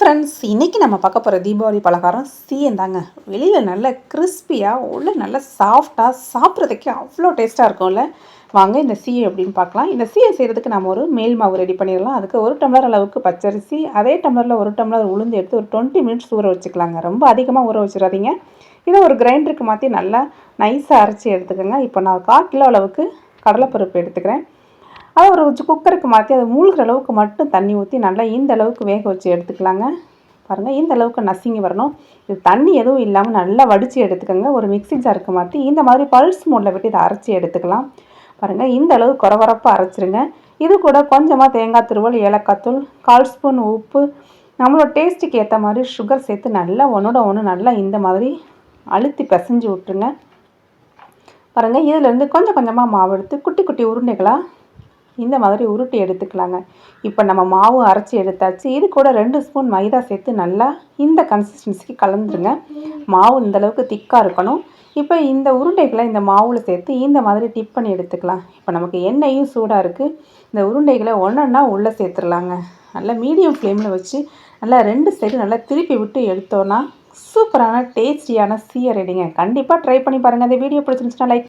Friends இன்றைக்கி நம்ம பார்க்க போகிற தீபாவளி பலகாரம் சீயந்தாங்க வெளியில் நல்ல கிறிஸ்பியாக உள்ள நல்ல சாஃப்டாக சாப்பிட்றதுக்கே அவ்வளோ டேஸ்ட்டாக இருக்கும்ல. வாங்க இந்த சீயை எப்படின்னு பார்க்கலாம். இந்த சீயை செய்கிறதுக்கு நம்ம ஒரு மேல் மாவு ரெடி பண்ணிடலாம். அதுக்கு ஒரு டம்ளர் அளவுக்கு பச்சரிசி அதே டம்ளரில் ஒரு டம்ளர் உளுந்து எடுத்து ஒரு டுவெண்ட்டி மினிட்ஸ் ஊற வச்சுக்கலாங்க. ரொம்ப அதிகமாக ஊற வச்சிடாதீங்க. இதை ஒரு கிரைண்டருக்கு மாற்றி நல்லா நைஸாக அரைச்சி எடுத்துக்கோங்க. இப்போ நான் கால் கிலோ அளவுக்கு கடலைப்பருப்பு எடுத்துக்கிறேன். அதை ஒரு குக்கருக்கு மாற்றி அதை மூழ்கிற அளவுக்கு மட்டும் தண்ணி ஊற்றி நல்லா இந்த அளவுக்கு வேக வச்சு எடுத்துக்கலாங்க. பாருங்கள் இந்த அளவுக்கு நசுங்கி வரணும். இது தண்ணி எதுவும் இல்லாமல் நல்லா வடித்து எடுத்துக்கோங்க. ஒரு மிக்சி ஜாருக்கு மாற்றி இந்த மாதிரி பல்ஸ் மோடில் விட்டு இதை அரைச்சி எடுத்துக்கலாம். பாருங்கள் இந்த அளவு குறவரப்பாக அரைச்சிருங்க. இது கூட கொஞ்சமாக தேங்காய் துருவல் ஏலக்காய் தூள் கால் ஸ்பூன் உப்பு. நம்மளோட டேஸ்ட்டுக்கு ஏற்ற மாதிரி சுகர் சேர்த்து நல்லா ஒன்றோட ஒன்று நல்லா இந்த மாதிரி அழுத்தி பிசைஞ்சு விட்டுருங்க. பாருங்கள் இதிலேருந்து கொஞ்சம் கொஞ்சமாக மாவு எடுத்து குட்டி குட்டி உருண்டைகளாக இந்த மாதிரி உருட்டி எடுத்துக்கலாங்க. இப்போ நம்ம மாவு அரைச்சி எடுத்தாச்சு. இது கூட ரெண்டு ஸ்பூன் மைதா சேர்த்து நல்லா இந்த கன்சிஸ்டன்சிக்கு கலந்துருங்க. மாவு இந்தளவுக்கு திக்காக இருக்கணும். இப்போ இந்த உருண்டைகளை இந்த மாவில் சேர்த்து இந்த மாதிரி டிப் பண்ணி எடுத்துக்கலாம். இப்போ நமக்கு எண்ணெயும் சூடாக இருக்குது இந்த உருண்டைகளை ஒன்றா உள்ளே சேர்த்துடலாங்க. நல்லா மீடியம் ஃப்ளேமில் வச்சு நல்லா ரெண்டு சைடு நல்லா திருப்பி விட்டு எடுத்தோன்னா சூப்பரான டேஸ்டியான சீயர் ரெடிங்க கண்டிப்பாக ட்ரை பண்ணி பாருங்கள் அந்த வீடியோ பிடிச்சிருந்துச்சுன்னா லைக்